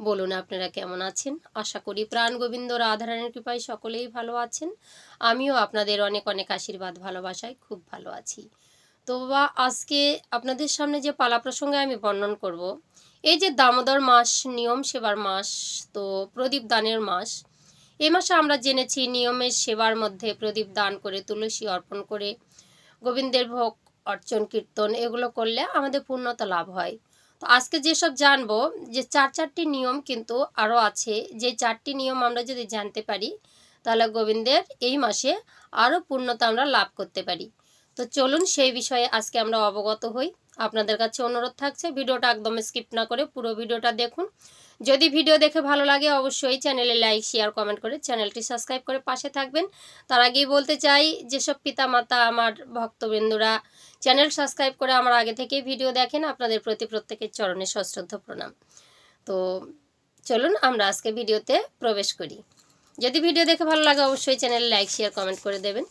বলুন আপনারা কেমন আছেন? আশা করি প্রাণ গোবিন্দ রাধারানীর কৃপায় সকলেই ভালো আছেন। আমিও আপনাদের অনেক অনেক আশীর্বাদ, ভালোবাসায় খুব ভালো আছি। তো বাবা, আজকে আপনাদের সামনে যে পালা প্রসঙ্গে আমি বর্ণন করব, এই যে দামোদর মাস, নিয়ম সেবার মাস, তো প্রদীপ দানের মাস এই মাসে আমরা জেনেছি নিয়মের সেবার মধ্যে প্রদীপ দান করে, তুলসী অর্পণ করে, গোবিন্দের ভোগ, অর্চন, কীর্তন, এগুলো করলে আমাদের পূর্ণতা লাভ হয়। তো আজকে যেসব জানব, যে চার চারটি নিয়ম কিন্তু আরও আছে, যে চারটি নিয়ম আমরা যদি জানতে পারি, তাহলে গোবিন্দের এই মাসে আরও পূর্ণতা আমরা লাভ করতে পারি। তো চলুন সেই বিষয়ে আজকে আমরা অবগত হই। আপনাদের কাছে অনুরোধ থাকছে, ভিডিওটা একদম স্কিপ না করে পুরো ভিডিওটা দেখুন। যদি ভিডিও দেখে ভালো লাগে, অবশ্যই চ্যানেলে লাইক শেয়ার কমেন্ট করে চ্যানেলটি সাবস্ক্রাইব করে পাশে থাকবেন। তার আগেই বলতে চাই, যেসব পিতামাতা আমার ভক্তবৃন্দুরা চ্যানেল সাবস্ক্রাইব করে আমার আগে থেকেই ভিডিও দেখেন, আপনাদের প্রতি প্রত্যেকের চরণে সশ্রদ্ধ প্রণাম। তো চলুন আমরা আজকে ভিডিওতে প্রবেশ করি। যদি ভিডিও দেখে ভালো লাগে, অবশ্যই চ্যানেলে লাইক শেয়ার কমেন্ট করে দেবেন।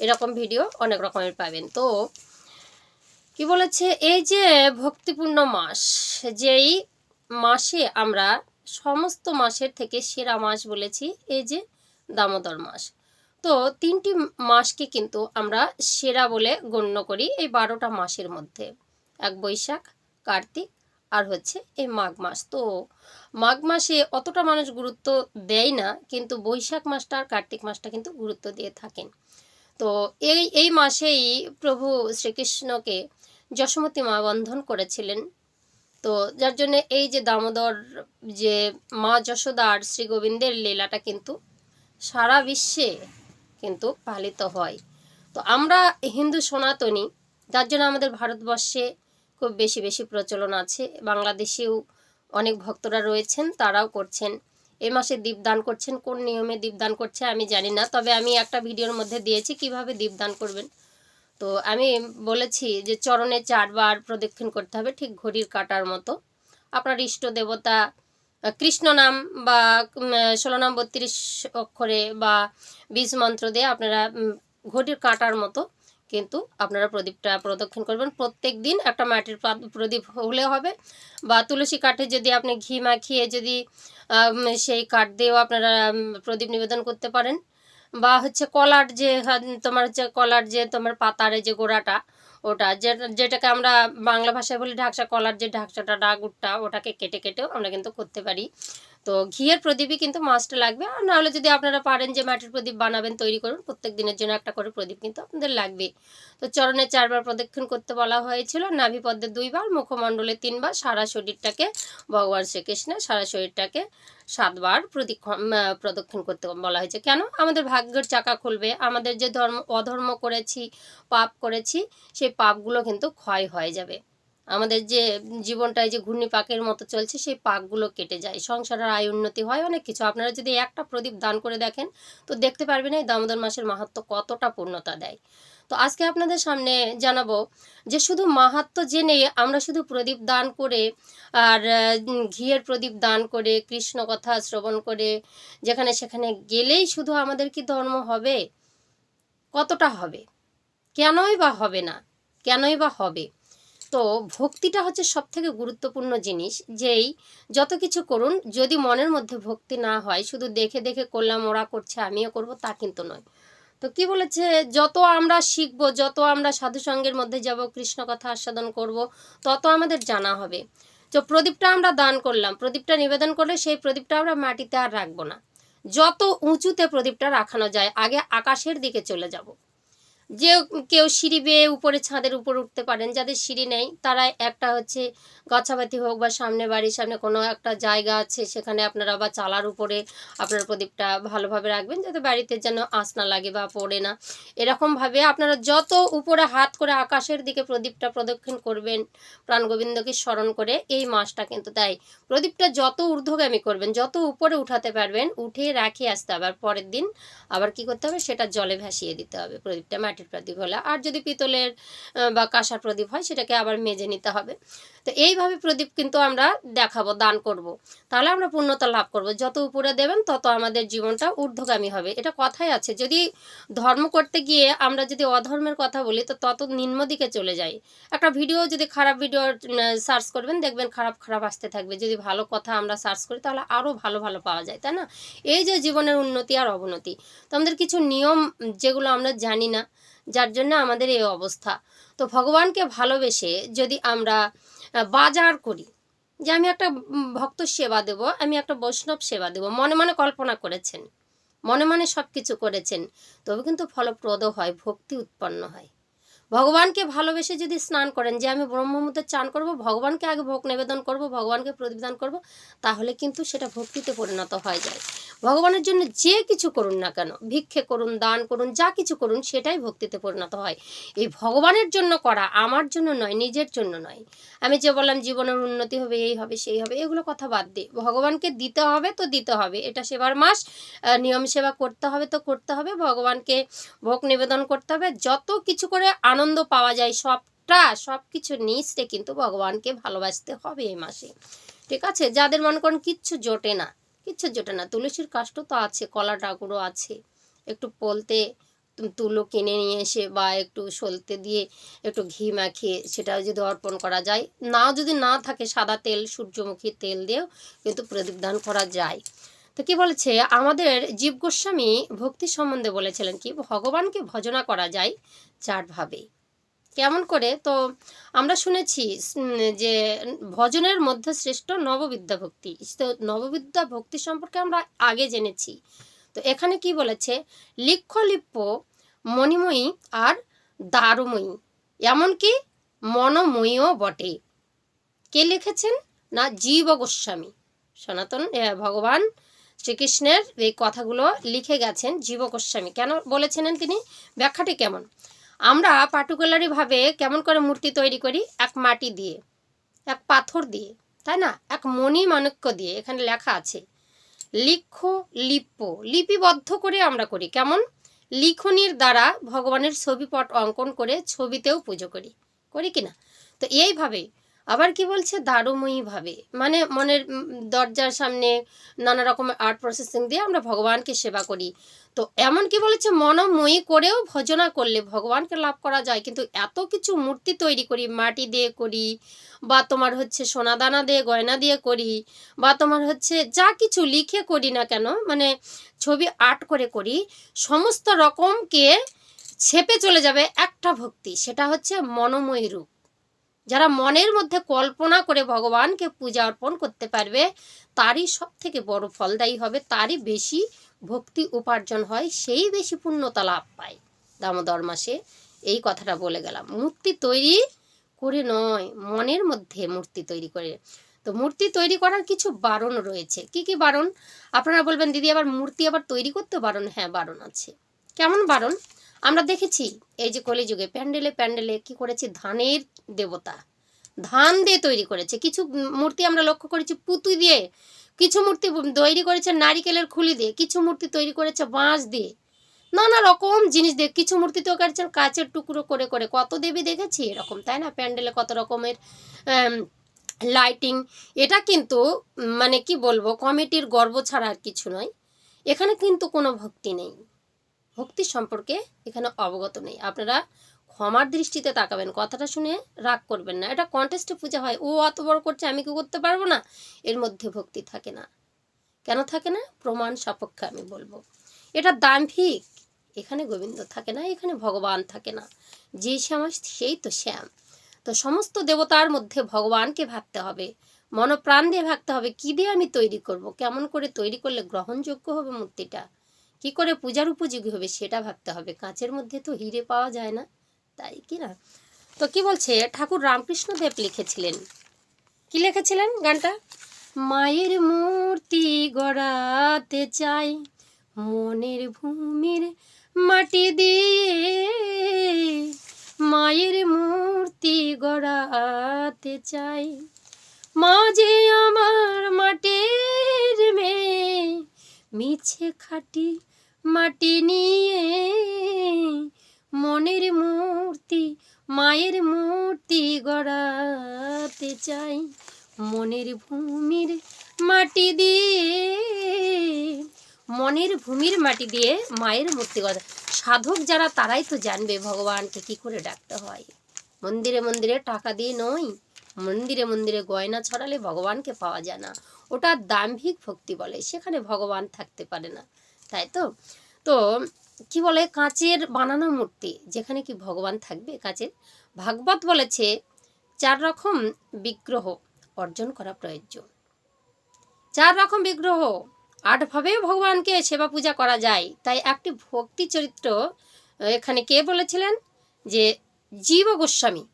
এরকম ভিডিও অনেক রকমের পাবেন। তো কি বলেছে, এই যে ভক্তিপূর্ণ মাস, যেই মাসে আমরা সমস্ত মাসের থেকে সেরা মাস বলেছি, এই যে দামোদর মাস। তো তিনটি মাসকে কিন্তু আমরা সেরা বলে গণ্য করি এই বারোটা মাসের মধ্যে। এক বৈশাখ, কার্তিক আর হচ্ছে এই মাঘ মাস। তো মাঘ মাসে অতটা মানুষ গুরুত্ব দেয় না, কিন্তু বৈশাখ মাসটা আর কার্তিক মাসটা কিন্তু গুরুত্ব দিয়ে থাকেন। তো এই এই মাসেই প্রভু শ্রীকৃষ্ণকে যশোমতী মা বন্ধন করেছিলেন। তো যার জন্য এই যে দামোদর, যে মা যশোদা আর শ্রী গোবিন্দের লীলাটা কিন্তু সারা বিশ্বে কিন্তু পালিত হয়। তো আমরা হিন্দু সনাতনী, যার জন্য আমাদের ভারতবর্ষে খুব বেশি বেশি প্রচলন আছে। বাংলাদেশেও অনেক ভক্তরা রয়েছেন, তারাও করছেন। এ মাসে দীপদান করছেন, কোন নিয়মে দীপদান করছে আমি জানি না, তবে আমি একটা ভিডিওর মধ্যে দিয়েছি, কীভাবে দীপদান করবেন। তো আমি বলেছি যে চরণে চারবার প্রদক্ষিণ করতে হবে, ঠিক ঘড়ির কাটার মতো। আপনার ইষ্ট দেবতা কৃষ্ণ নাম বা ষোলো নাম বত্রিশ অক্ষরে বা বীজ মন্ত্র দিয়ে আপনারা ঘটির কাঁটার মতো কিন্তু আপনারা প্রদীপটা প্রদক্ষিণ করবেন। প্রত্যেক দিন একটা মাটির প্রদীপ হলে হবে বা তুলসী কাঠে যদি আপনি ঘি মাখিয়ে যদি সেই কাঠ দিয়েও আপনারা প্রদীপ নিবেদন করতে পারেন। বা হচ্ছে কলার যে তোমার হচ্ছে কলার যে, তোমার পাতারে যে গোড়াটা, ওটা যেটা যেটাকে আমরা বাংলা ভাষায় বলি ঢাকসা, কলার যে ঢাকসাটা ডাগুরটা ওটাকে কেটে, কেটেও আমরা কিন্তু করতে পারি। তো ঘিয়ের প্রদীপই কিন্তু মাস্ট লাগবে। আর নাহলে যদি আপনারা পারেন যে মাটির প্রদীপ বানাবেন, তৈরি করুন প্রত্যেক দিনের জন্য একটা করে প্রদীপ কিন্তু আপনাদের লাগবে তো চরণে চারবার প্রদক্ষিণ করতে বলা হয়েছিল, নাভি পদ্মে দুইবার, মুখমণ্ডলে তিনবার, সারা শরীরটাকে ভগবান শ্রীকৃষ্ণের সারা শরীরটাকে সাতবার প্রদক্ষিণ করতে বলা হয়েছে। কেন? আমাদের ভাগ্যের চাকা খুলবে, আমাদের যে ধর্ম, অধর্ম করেছি, পাপ করেছি, সেই পাপগুলো কিন্তু ক্ষয় হয়ে যাবে। আমাদের যে জীবনটায় যে ঘূর্ণি পাকের মতো চলছে, সেই পাকগুলো কেটে যায়। সংসারের আয় উন্নতি হয় অনেক কিছু। আপনারা যদি একটা প্রদীপ দান করে দেখেন, তো দেখতে পারবেন এই দামোদর মাসের মাহাত্ম কতটা পূর্ণতা দেয়। তো আজকে আপনাদের সামনে জানাব যে শুধু মাহাত্ম জেনে আমরা শুধু প্রদীপ দান করে আর ঘিয়ের প্রদীপ দান করে কৃষ্ণ কথা শ্রবণ করে, যেখানে সেখানে গেলেই শুধু আমাদের কি ধর্ম হবে? কতটা হবে? কেনই বা হবে না? কেনই বা হবে? তো ভক্তিটা হচ্ছে সব থেকে গুরুত্বপূর্ণ জিনিস, যেই যত কিছু করুন, যদি মনের মধ্যে ভক্তি না হয়, শুধু দেখে দেখে করলাম, ওরা করছে, আমিও করব, তা কিন্তু নয়। তো কি বলেছে? যত আমরা শিখব, যত আমরা সাধুসঙ্গের মধ্যে যাব, কৃষ্ণ কথা আস্বাদন করব, তত আমাদের জানা হবে। তো প্রদীপটা আমরা দান করলাম, প্রদীপটা নিবেদন করলে সেই প্রদীপটা আমরা মাটিতে আর রাখব না। যত উঁচুতে প্রদীপটা রাখানো যায়, আগে আকাশের দিকে চলে যাব। যে কেউ সিঁড়ি বেয়ে উপরে ছাদের উপর উঠতে পারেন, যাদের সিঁড়ি নেই, তারা একটা হচ্ছে গাছাবাতি হোক বা সামনে বাড়ির সামনে কোনো একটা জায়গা আছে, সেখানে আপনারা বা চালার উপরে আপনার প্রদীপটা ভালোভাবে রাখবেন, যাতে বাড়িতে যেন আঁচ না লাগে বা পড়ে না। এরকমভাবে আপনারা যত উপরে হাত করে আকাশের দিকে প্রদীপটা প্রদক্ষিণ করবেন প্রাণগোবিন্দকে স্মরণ করে এই মাসটা কিন্তু তাই। প্রদীপটা যত ঊর্ধ্বগামী করবেন, যত উপরে উঠাতে পারবেন, উঠে রাখে আসতে হবে। আর পরের দিন আবার কি করতে হবে? সেটা জলে ভাসিয়ে দিতে হবে প্রদীপটা মাটির প্রদীপ হলে। আর যদি পিতলের বা কাঁসার প্রদীপ হয়, সেটাকে আবার মেজে নিতে হবে। তো এইভাবে প্রদীপ কিন্তু আমরা দেখাবো, দান করব। তাহলে আমরা পূর্ণতা লাভ করব। যত উপরে দেবেন, তত আমাদের জীবনটা ঊর্ধ্বগামী হবে। এটা কথাই আছে, যদি ধর্ম করতে গিয়ে আমরা যদি অধর্মের কথা বলি, তো তত নিম্ন দিকে চলে যাই। একটা ভিডিও, যদি খারাপ ভিডিও সার্চ করবেন, দেখবেন খারাপ খারাপ আসতে থাকবে। যদি ভালো কথা আমরা সার্চ করি, তাহলে আরও ভালো ভালো পাওয়া যায়, তাই না? এই যে জীবনের উন্নতি আর অবনতি, তো আমাদের কিছু নিয়ম যেগুলো আমরা জানি না, যার জন্য আমাদের এই অবস্থা। তো ভগবানকে ভালোবেসে যদি আমরা বাজার করি। যে আমি একটা ভক্ত সেবা দেব, আমি একটা বৈষ্ণব সেবা দেব। মনে মনে কল্পনা করেছেন। মনে মনে সব কিছু করেছেন। তবে কিন্তু ফলপ্রদ হয়, ভক্তি উৎপন্ন হয়। ভগবানকে ভালোবেসে যদি স্নান করেন, যে আমি ব্রহ্মমুহূর্তে চান করব, ভগবানকে আগে ভোগ নিবেদন করব, ভগবানকে প্রতিদান করব, তাহলে কিন্তু সেটা ভক্তিতে পরিণত হয়ে যায়। ভগবানের জন্য যে কিছু করুন না কেন, ভিক্ষে করুন, দান করুন, যা কিছু করুন, সেটাই ভক্তিতে পরিণত হয়। এই ভগবানের জন্য করা আমার জন্য নয়, নিজের জন্য নয়। আমি যে বললাম, জীবনের উন্নতি হবে, এই হবে, সেই হবে, এগুলো কথা বাদ দিয়ে ভগবানকে দিতে হবে তো দিতে হবে, এটা সেবার মাস নিয়ম সেবা করতে হবে তো করতে হবে, ভগবানকে ভোগ নিবেদন করতে হবে, যত কিছু করে আনন্দ পাওয়া যায়, সবটা সব কিছু নিচে কিন্তু ভগবানকে ভালোবাসতে হবে এই মাসে। ঠিক আছে? যাদের মনে করেন কিচ্ছু জোটে না, কিচ্ছু জোটে না। তুলসীর কাষ্ট তো আছে কলা ডাকুরও আছে। একটু পলতে তুলো কিনে নিয়ে এসে বা একটু সলতে দিয়ে একটু ঘি মাখিয়ে সেটাও যদি অর্পণ করা যায়। না যদি না থাকে, সাদা তেল, সূর্যমুখী তেল দিয়েও কিন্তু প্রদীপ দান করা যায়। তো কি বলেছে? আমাদের জীব গোস্বামী ভক্তি সম্বন্ধে বলেছিলেন কি, ভগবানকে ভজনা করা যায় চারভাবে কেমন করে? তো আমরা শুনেছি যে ভজনের মধ্যে শ্রেষ্ঠ নববিদ্যা ভক্তি। তো নববিদ্যা ভক্তি সম্পর্কে আমরা আগে জেনেছি। তো এখানে কি বলেছে? লিখ্যলিপ্য মণিময়ী আর দারুময়ী। এমনকি মনময়ীও বটে। কে লিখেছেন? না, জীব গোস্বামী। সনাতন ভগবান শ্রীকৃষ্ণের এই কথাগুলো লিখে গেছেন জীব গোস্বামী। কেন বলেছিলেন তিনি? ব্যাখ্যাটি কেমন? আমরা পার্টিকুলারিভাবে কেমন করে মূর্তি তৈরি করি? এক মাটি দিয়ে, এক পাথর দিয়ে, তাই না? এক মণি মাণিক্য দিয়ে, এখানে লেখা আছে। লিখ্য লিপ্য লিপিবদ্ধ করে আমরা করি। কেমন? লিখনির দ্বারা ভগবানের ছবিপট অঙ্কন করে ছবিতেও পুজো করি। করি কি না? তো এইভাবে আবার কি বলছে? দারুময়ী ভাবে মানে মনের দরজার সামনে নানা রকমের আর্ট প্রসেসিং দিয়ে আমরা ভগবানকে সেবা করি। তো এমন কি বলেছে? মনময়ী করেও ভজনা করলে ভগবানকে লাভ করা যায়। কিন্তু এত কিছু মূর্তি তৈরি করি, মাটি দিয়ে করি, বা তোমার হচ্ছে সোনাদানা দিয়ে, গয়না দিয়ে করি, বা তোমার হচ্ছে যা কিছু লিখে করি না কেন মানে ছবি আর্ট করে করি, সমস্ত রকমকে ছেপে চলে যাবে একটা ভক্তি। সেটা হচ্ছে মনোময়ী রূপ। যারা মনের মধ্যে কল্পনা করে ভগবানকে পূজা অর্পণ করতে পারবে, তারই সব থেকে বড় ফলদায়ী হবে, তারই বেশি ভক্তি উপার্জন হয়, সেই বেশি পুণ্যতা লাভ পায়। দামোদর মাসে এই কথাটা বলে গেলাম। মূর্তি তৈরি করে নয়, মনের মধ্যে মূর্তি তৈরি করে। তো মূর্তি তৈরি করার কিছু বারণ রয়েছে। কি কি বারণ? আপনারা বলবেন, দিদি, আবার মূর্তি আবার তৈরি করতে বারণ? হ্যাঁ বারণ আছে। কেমন বারণ? আমরা দেখেছি, এই যে কলিযুগে প্যান্ডেলে প্যান্ডেলে কি করেছে? ধানের দেবতা। ধান দিয়ে তৈরি করেছে। কিছু মূর্তি আমরা লক্ষ্য করেছি, পুতু দিয়ে। কিছু মূর্তি তৈরি করেছে নারিকেলের খুলি দিয়ে, কিছু মূর্তি তৈরি করেছে বাঁশ দিয়ে। নানা রকম জিনিস দিয়ে, কিছু মূর্তি তো করেছেন কাচের টুকরো করে করে। কত দেবী দেখেছি? এরকম, তাই না? প্যান্ডেলে কত রকমের লাইটিং এটা কিন্তু মানে কি বলব, কমিটির গর্ব ছাড়া আর কিছু নয়। এখানে কিন্তু কোনো ভক্তি নেই। ভক্তি সম্পর্কে এখানে অবগত নেই। আপনারা ক্ষমার দৃষ্টিতে তাকাবেন, কথাটা শুনে রাগ করবেন না। এটা কন্টেস্টে পূজা হয়, ও অত বড় করছে, আমি কি করতে পারব না? এর মধ্যে ভক্তি থাকে না। কেন থাকে না? প্রমাণ সাপেক্ষে আমি বলব। এটা দাম্ভিক এখানে গোবিন্দ থাকে না, এখানে ভগবান থাকে না। যে শ্যাম, সেই তো শ্যাম। তো সমস্ত দেবতার মধ্যে ভগবানকে ভাবতে হবে। মনপ্রাণ দিয়ে ভাবতে হবে, কি দিয়ে আমি তৈরি করব? কেমন করে তৈরি করলে গ্রহণযোগ্য হবে মূর্তিটা? কি করে পূজার উপযোগী হবে সেটা ভাবতে হবে। কাঁচের মধ্যে তো হিরে পাওয়া যায় না, তাই কি না? তো কি বলছে? ঠাকুর রামকৃষ্ণদেব লিখেছিলেন। কি লিখেছিলেন গানটা? মায়ের মূর্তি গড়াতে চাই, মনের ভূমির মাটি দিয়ে। মায়ের মূর্তি গড়াতে চাই, মা যে আমার মাটির মেয়ে। মিছে খাটি মাটি নিয়ে, মনের মূর্তি, মায়ের মূর্তি গড়াতে চাই। মনের ভূমির মাটি দিয়ে, মনের ভূমির মাটি দিয়ে মায়ের মূর্তি গড়া। সাধক যারা, তারাই তো জানবে ভগবানকে কি করে ডাকতে হয়। মন্দিরে মন্দিরে টাকা দিয়ে নয়, মন্দিরে মন্দিরে গয়না ছড়ালে ভগবানকে পাওয়া যায় না। ওটা দাম্ভিক ভক্তি বলে, সেখানে ভগবান থাকতে পারে না, তাই তো? তো কি বলে, কাঁচের বানানো মূর্তি, যেখানে কি ভগবান থাকবে কাঁচের? ভাগবত বলেছে, চার রকম বিগ্রহ অর্জন করা প্রয়োজন চার রকম বিগ্রহ আটভাবে ভগবানকে সেবা পূজা করা যায়, তাই একটি ভক্তি চরিত্র এখানে কে বলেছিলেন? যে জীব গোস্বামী।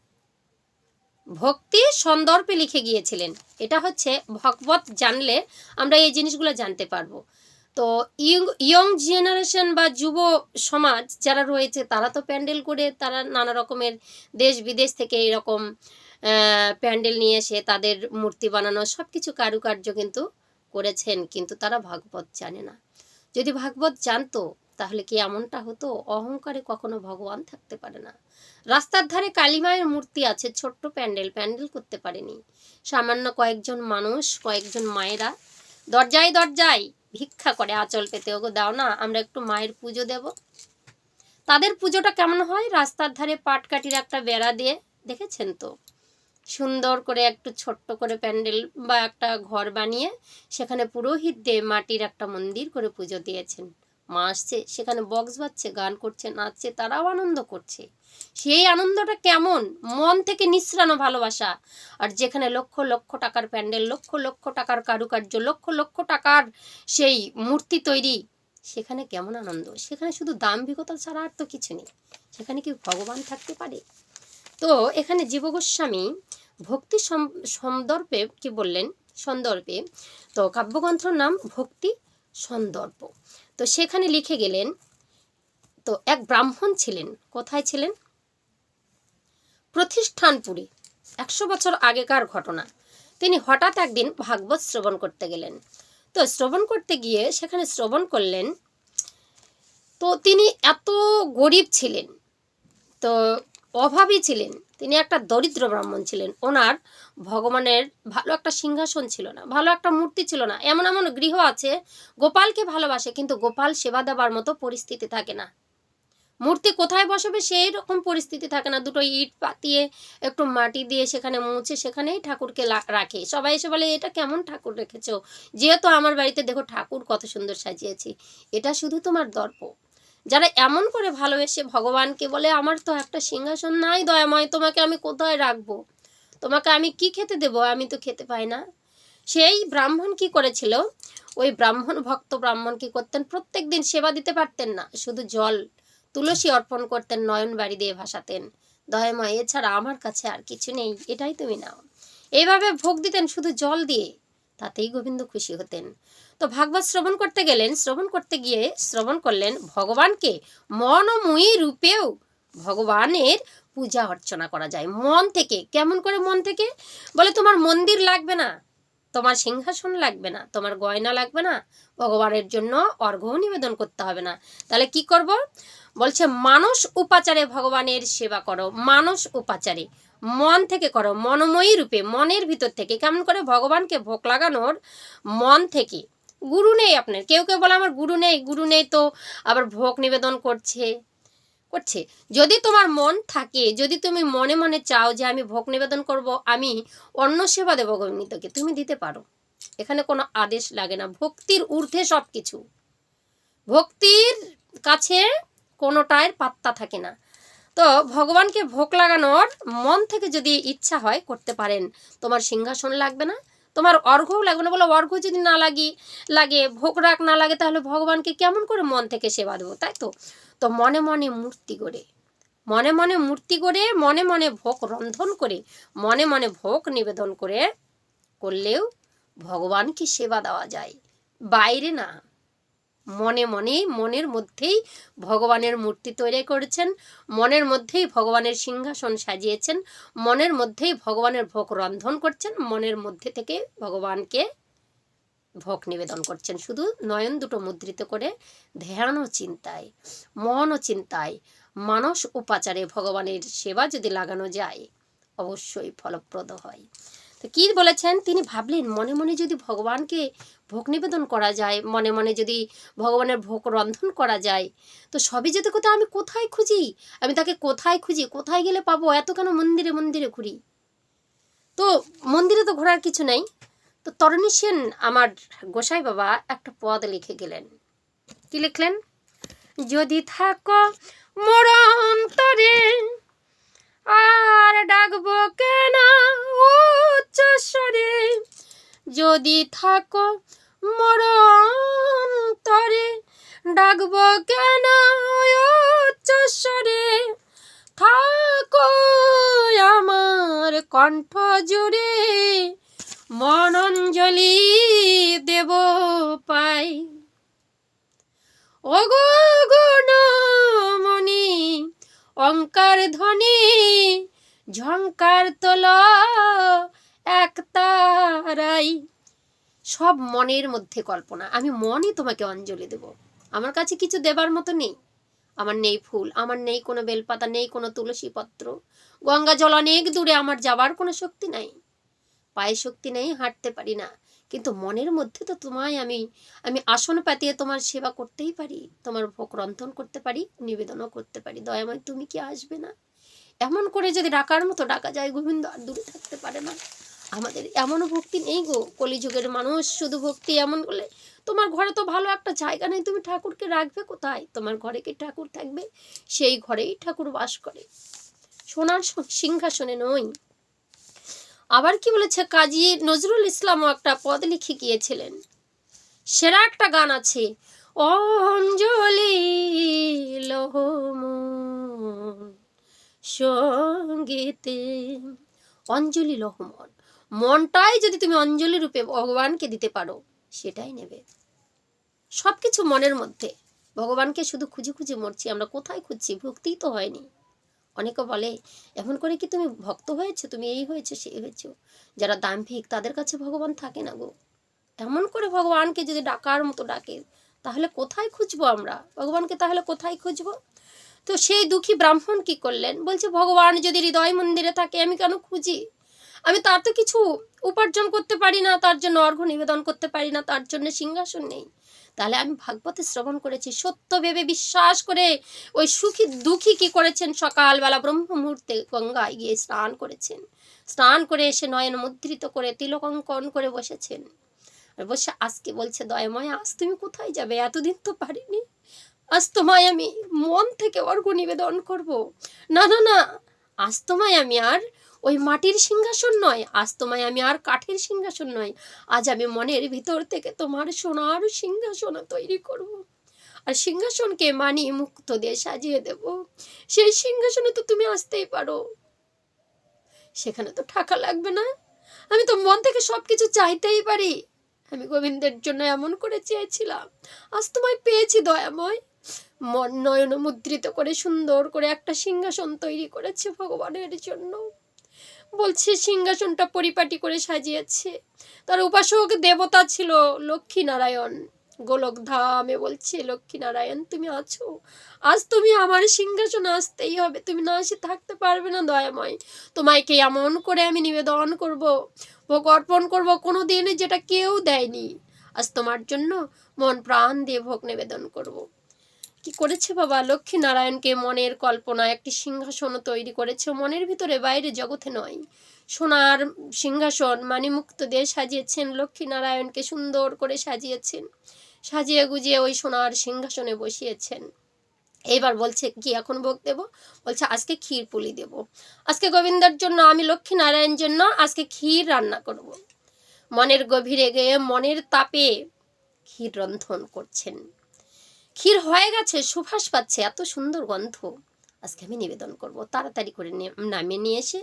ভক্তি সন্দর্ভে লিখে গিয়েছিলেন। এটা হচ্ছে ভগবত জানলে আমরা এই জিনিসগুলো জানতে পারব। তো ইয়ং জেনারেশন বা যুব সমাজ যারা রয়েছে, তারা তো প্যান্ডেল করে তারা নানা রকমের দেশ বিদেশ থেকে এরকম প্যান্ডেল নিয়ে এসে তাদের মূর্তি বানানো সব কিছু কারুকার্য কিন্তু করেছেন, কিন্তু তারা ভাগবত জানে না। যদি ভাগবত জানতো, তাহলে কি এমনটা হতো? অহংকারে কখনো ভগবান থাকতে পারে না। রাস্তার ধারে কালীমায়ের মূর্তি আছে, ছোট্ট প্যান্ডেল। প্যান্ডেল করতে পারেনি। সামান্য কয়েকজন মানুষ, কয়েকজন মায়েরা দরজায় দরজায় ভিক্ষা করে আঁচল পেতে। ওগো, দাও না, আমরা একটু মায়ের পুজো দেব। তাদের পুজোটা কেমন হয়? রাস্তার ধারে পাটকাঠির একটা বেড়া দিয়ে, দেখেছেন তো? সুন্দর করে একটু ছোট্ট করে প্যান্ডেল বা একটা ঘর বানিয়ে সেখানে পুরোহিত দিয়ে মাটির একটা মন্দির করে পুজো দিয়েছেন। মা আসছে, সেখানে বক্স বাজছে, গান করছে, নাচছে, তারাও আনন্দ করছে। সেই আনন্দটা কেমন? মন থেকে নিঃসরানো ভালোবাসা। আর যেখানে লক্ষ লক্ষ টাকার প্যান্ডেল, লক্ষ লক্ষ টাকার কারুকার্য, লক্ষ লক্ষ টাকার সেই মূর্তি তৈরি, সেখানে কেমন আনন্দ? সেখানে শুধু দাম্ভিকতা ছাড়া আর তো কিছু নেই। সেখানে কি ভগবান থাকতে পারে? তো এখানে জীব গোস্বামী ভক্তি সন্দর্ভে কি বললেন? সন্দর্ভে তো কাব্যগ্রন্থর নাম ভক্তি সন্দর্ভ তো সেখানে লিখে গেলেন, তো এক ব্রাহ্মণ ছিলেন। কোথায় ছিলেন? প্রতিষ্ঠানপুরে, একশো বছর আগেকার ঘটনা। তিনি হঠাৎ একদিন ভাগবত শ্রবণ করতে গেলেন। তো শ্রবণ করতে গিয়ে সেখানে শ্রবণ করলেন, তো তিনি এত গরিব ছিলেন, তো অভাবী ছিলেন তিনি একটা দরিদ্র ব্রাহ্মণ ছিলেন। ওনার ভগবানের ভালো একটা সিংহাসন ছিল না, ভালো একটা মূর্তি ছিল না। এমন এমন গৃহ আছে, গোপালকে ভালোবাসে, কিন্তু গোপাল সেবা দেবার মতো পরিস্থিতি থাকে না। মূর্তি কোথায় বসাবে সেই রকম পরিস্থিতি থাকে না। দুটো ইট পাতিয়ে, একটু মাটি দিয়ে সেখানে মুছে সেখানেই ঠাকুরকে রাখে। সবাই এসে বলে, এটা কেমন ঠাকুর রেখেছো? যেহেতু আমার বাড়িতে দেখো ঠাকুর কত সুন্দর সাজিয়েছি। এটা শুধু তোমার দর্প যারা এমন করে ভালোবেসে ভগবানকে বলে, আমার তো একটা সিংহাসন নাই দয়াময়, তোমাকে আমি কোথায় রাখব? তোমাকে আমি কি খেতে দেব? আমি তো খেতে পাই না। সেই ব্রাহ্মণ কি করেছিল? ওই ব্রাহ্মণ ভক্ত ব্রাহ্মণ কি করতেন? প্রত্যেক দিন সেবা দিতে পারতেন না, শুধু জল, তুলসী অর্পণ করতেন, নয়ন বাড়ি দিয়ে ভাসাতেন। দয়াময়, এছাড়া আমার কাছে আর কিছু নেই, এটাই তুমি নাও। এইভাবে ভোগ দিতেন শুধু জল দিয়ে। তাতেই গোবিন্দ খুশি হতেন। তো ভাগবত শ্রবণ করতে গেলেন, শ্রবণ করতে গিয়ে শ্রবণ করলেন, ভগবানকে মনময়ী রূপেও ভগবানের পূজা অর্চনা করা যায়। মন থেকে, কেমন করে মন থেকে? বলে তোমার মন্দির লাগবে না, তোমার সিংহাসন লাগবে না, তোমার গয়না লাগবে না, ভগবানের জন্য অর্ঘ্য নিবেদন করতে হবে না। তাহলে কি করব? বলছে মানুষ উপাচারে ভগবানের সেবা করো মানুষ উপাচারে। মন থেকে করো, মনময়ী রূপে, মনের ভিতর থেকে। কেমন করে ভগবানকে ভোগ লাগানোর মন থেকে। গুরু নেই আপনার। কেউ কেউ বলে, আমার গুরু নেই গুরু নেই তো। আবার ভোগ নিবেদন করছে করছে। যদি তোমার মন থাকে, যদি তুমি মনে মনে চাও যে আমি ভোগ নিবেদন করব, আমি অন্য সেবা দেবো গোবিন্দকে, তুমি দিতে পারো। এখানে কোনো আদেশ লাগে না। ভক্তির ঊর্ধ্বে সব কিছু ভক্তির কাছে কোনোটায় পাত্তা থাকে না। তো ভগবানকে ভোগ লাগানোর মন থেকে যদি ইচ্ছা হয় করতে পারেন। তোমার সিংহাসন লাগবে না। তোমার অর্ঘ্যও লাগবে না বলো অর্ঘ্য যদি না লাগি, লাগে, ভোগ রাগ না লাগে, তাহলে ভগবানকে কেমন করে মন থেকে সেবা দেবো, তাই তো? তো মনে মনে মূর্তি করে মনে মনে মূর্তি করে মনে মনে ভোগ রন্ধন করে, মনে মনে ভোগ নিবেদন করে, করলেও ভগবানকে সেবা দেওয়া যায়। বাইরে না। মনে মনে, মনের মধ্যেই ভগবানের মূর্তি তৈরি করেছেন, মনের মধ্যেই ভগবানের সিংহাসন সাজিয়েছেন, মনের মধ্যেই ভগবানের ভোগ রন্ধন করছেন, মনের মধ্যে থেকে ভগবানকে ভোগ নিবেদন করছেন। শুধু নয়ন দুটো মুদ্রিত করে ধ্যান ও চিন্তায়, মন ও চিন্তায় মানস উপাচারে ভগবানের সেবা যদি লাগানো যায়, অবশ্যই ফলপ্রদ হয়। তো কী বলেছেন? তিনি ভাবলেন, মনে মনে যদি ভগবানকে ভোগ নিবেদন করা যায়, মনে মনে যদি ভগবানের ভোগ রন্ধন করা যায়, তো সবই যদি কোথাও আমি কোথায় খুঁজি? আমি তাকে কোথায় খুঁজি? কোথায় গেলে পাবো? এত কেন মন্দিরে মন্দিরে ঘুরি? তো মন্দিরে তো ঘোরার কিছু নেই। তো তরণী সেন, আমার গোসাই বাবা একটা পদ লিখে গেলেন। কি লিখলেন? যদি থাকো মোর অন্তরে, আর ডাকবো কেন উচ্চস্বরে যদি থাকো মোর অন্তরে ডাকবো কেন উচ্চস্বরে থাকো আমার কণ্ঠ জুড়ে, মনঞ্জলি দেব পাই। ওগো গুণমণি, অঙ্কার ধ্বনি ঝঙ্কার তোল, এক তারাই। সব মনের মধ্যে কল্পনা। আমি মনই তোমাকে অঞ্জলি দেব। আমার কাছে কিছু দেবার মতো নেই। আমার নেই ফুল, আমার নেই কোনো বেলপাতা, নেই কোনো তুলসী পত্র গঙ্গা জল অনেক দূরে, আমার যাবার কোনো শক্তি নাই। পায়ে শক্তি নেই, হাঁটতে পারি না। কিন্তু মনের মধ্যে তো তোমায় আমি আমি আসন পাতিয়ে তোমার সেবা করতেই পারি, তোমার ভোগ রন্ধন করতে পারি, নিবেদনও করতে পারি। দয়াময়, তুমি কি আসবে না? এমন করে যদি ডাকার মতো ডাকা যায়, গোবিন্দ আর দূরে থাকতে পারে না। আমাদের এমনও ভক্তি নেই গো। কলিযুগের মানুষ শুধু ভক্তি এমন বলে তোমার ঘরে তো ভালো একটা জায়গা নেই, তুমি ঠাকুরকে রাখবে কোথায়? তোমার ঘরে কি ঠাকুর থাকবে? সেই ঘরেই ঠাকুর বাস করে। সোনার সিংহাসনে নই। আবার কি বলেছে? কাজী নজরুল ইসলামও একটা পদ লিখে গিয়েছিলেন। সেরা একটা গান আছে, অঞ্জলি লহম সঙ্গীতে অঞ্জলি লহমন মনটাই যদি তুমি অঞ্জলি রূপে ভগবানকে দিতে পারো, সেটাই নেবে। সব কিছু মনের মধ্যে। ভগবানকে শুধু খুঁজে খুঁজে মরছি, আমরা কোথায় খুঁজছি ভক্তিই তো হয়নি। অনেকে বলে, এমন করে কি তুমি ভক্ত হয়েছে? তুমি এই হয়েছে সেই হয়েছে? যারা দাম্ভিক, তাদের কাছে ভগবান থাকে না গো। এমন করে ভগবানকে যদি ডাকার মতো ডাকে, তাহলে কোথায় খুঁজবো আমরা? ভগবানকে তাহলে কোথায় খুঁজবো? তো সেই দুঃখী ব্রাহ্মণ কি করলেন? বলছে, ভগবান যদি হৃদয় মন্দিরে থাকে, আমি কেন খুঁজি? আমি তার তো কিছু উপার্জন করতে পারি না, তার জন্য অর্ঘ্য নিবেদন করতে পারি না, তার জন্য সিংহাসন নেই। তাহলে আমি ভাগবতে শ্রবণ করেছি, সত্য ভেবে বিশ্বাস করে ওই সুখী দুঃখী কি করেছেন? সকালবেলা ব্রহ্ম মুহূর্তে গঙ্গায় গিয়ে স্নান করেছেন। স্নান করে এসে নয়ন মুদ্রিত করে তিলকঙ্কন করে বসেছেন। আর বসে আজকে বলছে, দয়াময়, আজ তুমি কোথায় যাবে? এতদিন তো পারিনি। আজ তোমায় আমি মন থেকে অর্ঘ্য নিবেদন করব। না না না, আজ তোমায় আমি আর ওই মাটির সিংহাসন নয়, আজ তোমায় আমি আর কাঠের সিংহাসন নয়, আজ আমি মনের ভিতর থেকে তোমার সোনার সিংহাসন তৈরি করব। আর সিংহাসনকে মানি মুক্ত দিয়ে সাজিয়ে দেব। সেই সিংহাসনে তো তুমি আসতেই পারো। সেখানে তো টাকা লাগবে না। আমি তো মন থেকে সব কিছু চাইতেই পারি। আমি গোবিন্দের জন্য এমন করে চেয়েছিলাম। আজ তোমায় পেয়েছি দয়াময়। মন নয়ন মুদ্রিত করে সুন্দর করে একটা সিংহাসন তৈরি করেছে ভগবানের জন্য। বলছে, সিংহাসনটা পরিপাটি করে সাজিয়েছে। তার উপাসক দেবতা ছিল লক্ষ্মী নারায়ণ গোলক ধামে বলছে লক্ষ্মী নারায়ণ তুমি আছো। আজ তুমি আমার সিংহাসনে আসতেই হবে। তুমি না এসে থাকতে পারবে না, দয়াময়। তোমাকে এমন করে আমি নিবেদন করব, ভোগ অর্পণ করব কোনো দিন যেটা কেউ দেয়নি। আজ তোমার জন্য মন প্রাণ দিয়ে ভোগ নিবেদন করব। কি করেছে বাবা? লক্ষ্মী নারায়ণকে মনের কল্পনা একটি সিংহাসন তৈরি করেছে। মনের ভিতরে বাইরে জগতে নয়। সোনার সিংহাসন মানিমুক্ত দিয়ে সাজিয়েছেন। লক্ষ্মী নারায়ণকে সুন্দর করে সাজিয়েছেন। সাজিয়ে গুজিয়ে ওই সোনার সিংহাসনে বসিয়েছেন। এইবার বলছে, কি এখন ভোগ দেব? বলছে, আজকে ক্ষীর পুলি দেব। আজকে গোবিন্দার জন্য আমি লক্ষ্মী নারায়ণ জন্য আজকে ক্ষীর রান্না করব। মনের গভীরে গিয়ে মনের তাপে ক্ষীর রন্ধন করছেন। ক্ষীর হয়ে গেছে সুভাষ পাচ্ছে, এত সুন্দর গন্ধ। আজকে আমি নিবেদন করব, তাড়াতাড়ি করে নামিয়ে নিয়ে এসে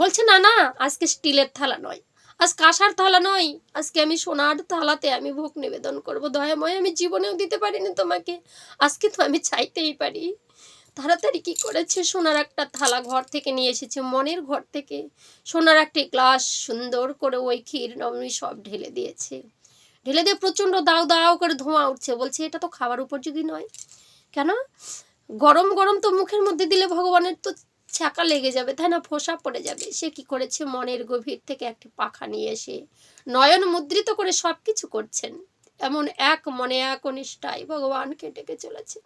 বলছে, না না, আজকে স্টিলের থালা নয়, আজ কাঁসার থালা নয়, আজকে আমি সোনার থালাতে আমি ভোগ নিবেদন করব। দয়াময়, আমি জীবনেও দিতে পারিনি তোমাকে, আজকে তো আমি চাইতেই পারি। তাড়াতাড়ি কি করেছে? সোনার একটা থালা ঘর থেকে নিয়ে এসেছে, মনের ঘর থেকে। সোনার একটি গ্লাস সুন্দর করে ওই ক্ষীর নবমী সব ঢেলে দিয়েছে। ঢেলে দিয়ে প্রচণ্ড দাও দাও করে ধোঁয়া উঠছে। বলছে, এটা তো খাবার উপযোগী নয়। কেন? গরম গরম তো মুখের মধ্যে দিলে ভগবানের তো ছ্যাঁকা লেগে যাবে, তাই না? ফোসা পড়ে যাবে। সে কি করেছে? মনের গভীর থেকে একটি পাখা নিয়ে এসে নয়ন মুদ্রিত করে সব কিছু করছেন। এমন এক মনে এক অনিষ্ঠায় ভগবানকে ডেকে চলেছে।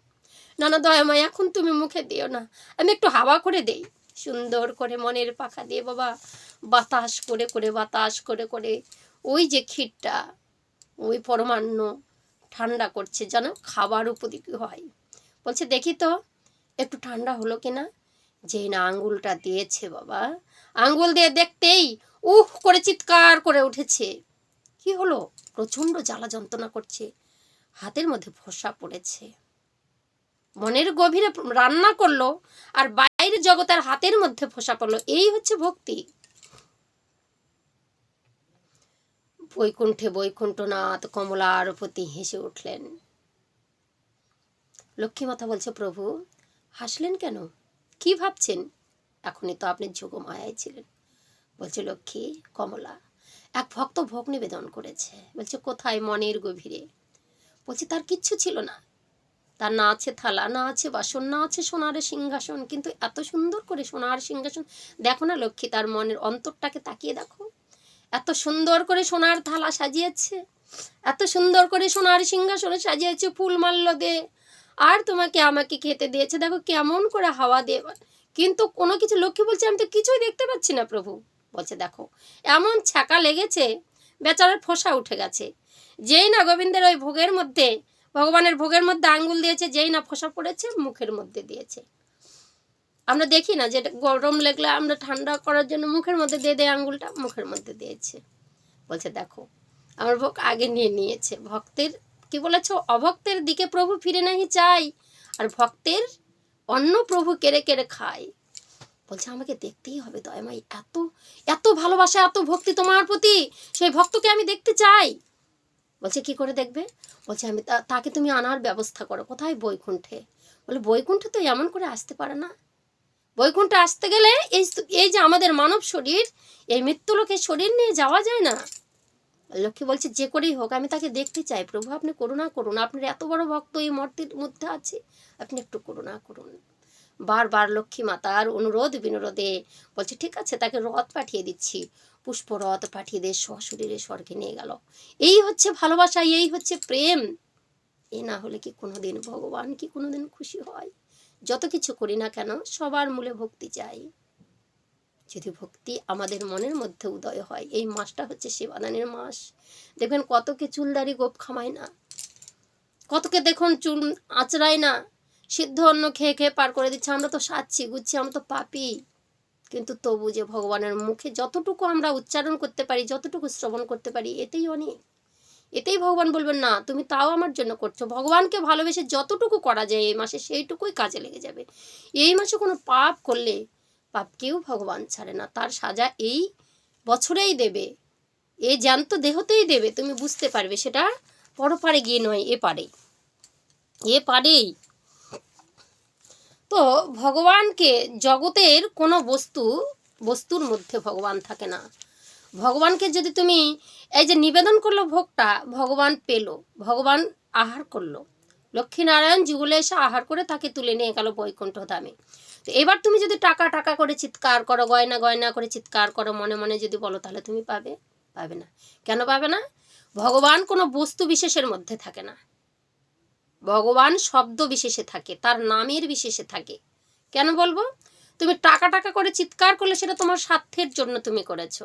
না না দয়াময়, এখন তুমি মুখে দিও না। আমি একটু হাওয়া করে দেই। সুন্দর করে মনের পাখা দিয়ে বাবা বাতাস করে করে বাতাস করে করে ওই যে ক্ষীরটা ওই পরমান্ন ঠান্ডা করছে, যেন খাবার উপযোগী হয়। বলছে, দেখি তো, একটু ঠান্ডা হলো কিনা? যেই না আঙ্গুলটা দিয়েছে বাবা। আঙ্গুল দিয়ে দেখতেই, উহ, করে চিৎকার করে উঠেছে। কি হলো? প্রচণ্ড জ্বালা যন্ত্রণা করছে। হাতের মধ্যে ফোসা পড়েছে। মনের গভীরে রান্না করল আর বাইরের জগতের হাতের মধ্যে ফোসা পড়ল। এই হচ্ছে ভক্তি। বৈকুণ্ঠে বৈকুণ্ঠনাথ কমলার প্রতি হেসে উঠলেন। লক্ষ্মীমাতা বলছে, প্রভু, হাসলেন কেন? কি ভাবছেন? এখনই তো আপনি যোগমায়ায় ছিলেন। বলছে, লক্ষ্মী, কমলা, এক ভক্ত ভোগ নিবেদন করেছে। বলছে, কোথায় মনের গভীরে? বলছে, তার কিচ্ছু ছিল না। তার না আছে থালা, না আছে বাসন, না আছে সোনার সিংহাসন, কিন্তু এত সুন্দর করে সোনার সিংহাসন। দেখো না লক্ষ্মী, তার মনের অন্তরটাকে তাকিয়ে দেখো। এত সুন্দর করে সোনার থালা সাজিয়েছে, এত সুন্দর করে সোনার সিংহাসনে সাজিয়েছে ফুল মাল্য দিয়ে আর তোমাকে আমাকে খেতে দিয়েছে, দেখো কেমন করে হাওয়া দিয়ে কিন্তু কোনো কিছু লক্ষ্মী বলছে, আমি তো কিছুই দেখতে পাচ্ছি না প্রভু। বলছে, দেখো, এমন ছ্যাঁকা লেগেছে, বেচারার ফোসা উঠে গেছে। যেই না গোবিন্দের ওই ভোগের মধ্যে, ভগবানের ভোগের মধ্যে আঙ্গুল দিয়েছে, যেই না ফোসা পড়েছে, মুখের মধ্যে দিয়েছে। আমরা দেখি না যে গরম লাগলে আমরা ঠান্ডা করার জন্য মুখের মধ্যে দিয়ে দেয় আঙ্গুলটা, মুখের মধ্যে দিয়েছে। বলছে, দেখো, আমার ভোগ আগে নিয়ে নিয়েছে। ভক্তের, কি বলেছ? অভক্তের দিকে প্রভু ফিরে নাহি চাই, আর ভক্তের অন্য প্রভু কেড়ে কেড়ে খায়। বলছে, আমাকে দেখতেই হবে দয়ামাই এত এত ভালোবাসা, এত ভক্তি তোমার প্রতি। সেই ভক্তকে আমি দেখতে চাই। বলছে, কি করে দেখবে? বলছে, আমি তাকে তুমি আনার ব্যবস্থা করো। কোথায় বৈকুণ্ঠে? বলে, বৈকুণ্ঠে তো এমন করে আসতে পারে না। বৈকুণ্ঠে আসতে গেলে এই এই যে আমাদের মানব শরীর, এই মৃত্যুলোকে শরীর নিয়ে যাওয়া যায় না। লক্ষ্মী বলছে, যে করেই হোক, আমি তাকে দেখতে চাই। প্রভু, আপনি করুণা করুন। আপনার এত বড় ভক্ত এই মূর্তির মধ্যে আছে। আপনি একটু করুণা করুন। বারবার লক্ষ্মী মাতার অনুরোধ, বিনোরোধে বলছে, ঠিক আছে, তাকে রথ পাঠিয়ে দিচ্ছি। পুষ্পরথ পাঠিয়ে দিয়ে সশরীরে স্বর্গে নিয়ে গেল। এই হচ্ছে ভালোবাসা, এই হচ্ছে প্রেম। এ না হলে কি কোনোদিন ভগবান, কি কোনোদিন খুশি হয়? যত কিছু করি না কেন, সবার মূলে ভক্তি চাই। যদি ভক্তি আমাদের মনের মধ্যে উদয় হয়, এই মাসটা হচ্ছে সেবাদানের মাস। দেখবেন কতকে চুলদারি গোপ খামায় না কতকে দেখুন চুল আঁচড়ায় না, সিদ্ধ অন্ন খেয়ে খেয়ে পার করে দিচ্ছে। আমরা তো সাচ্ছি গুচ্ছি আমরা তো পাপি। কিন্তু তবু যে ভগবানের মুখে যতটুকু আমরা উচ্চারণ করতে পারি, যতটুকু শ্রবণ করতে পারি, এতেই অনেক। এতেই ভগবান বলবেন, না, তুমি তাও আমার জন্য করছ। ভগবানকে ভালোবেসে যতটুকু করা যায় এই মাসে সেইটুকুই কাজে লেগে যাবে। এই মাসে কোনো পাপ করলে পাপকেও ভগবান ছাড়ে না। তার সাজা এই বছরেই দেবে। এই জ্যান্ত দেহতেই দেবে, তুমি বুঝতে পারবে। সেটা পরপারে গিয়ে নয়, এ পারে এ পারেই। তো ভগবানকে জগতের কোনো বস্তু, বস্তুর মধ্যে ভগবান থাকে না। ভগবানকে যদি তুমি এই যে নিবেদন করল ভোগটা, ভগবান পেল, ভগবান আহার করল। লক্ষ্মীনারায়ণ যুগলে এসে আহার করে তাকে তুলে নিয়ে গেল বৈকুণ্ঠ ধামে। তো এবার তুমি যদি টাকা টাকা করে চিৎকার করো, গয়না গয়না করে চিৎকার করো, মনে মনে যদি বলো, তাহলে তুমি পাবে? পাবে না। কেন পাবে না? ভগবান কোনো বস্তু বিশেষের মধ্যে থাকে না। ভগবান শব্দ বিশেষে থাকে, তার নামের বিশেষে থাকে। কেন বলব? তুমি টাকা টাকা করে চিৎকার করলে সেটা তোমার স্বার্থের জন্য তুমি করেছ।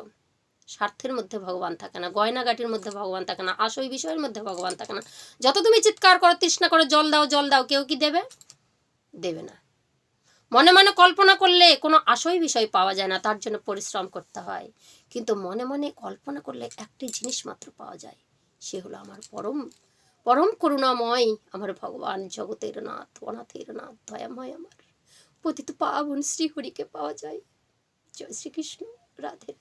স্বার্থের মধ্যে ভগবান থাকে না, গয়নাগাটির মধ্যে ভগবান থাকে না আসই বিষয়ের মধ্যে ভগবান থাকে না। যত তুমি চিৎকার করো, তৃষ্ণা করো, জল দাও জল দাও, কেউ কি দেবে? দেবে না। মনে মনে কল্পনা করলে কোনো আশয় বিষয় পাওয়া যায় না, তার জন্য পরিশ্রম করতে হয়। কিন্তু মনে মনে কল্পনা করলে একটি জিনিস মাত্র পাওয়া যায়, সে হলো আমার পরম পরম করুণাময়, আমার ভগবান জগতের নাথ, অনাথের নাথ, দয়াময় আমার। পতিত পাবন শ্রীহরিকে পাওয়া যায়। জয় শ্রীকৃষ্ণ রাধে।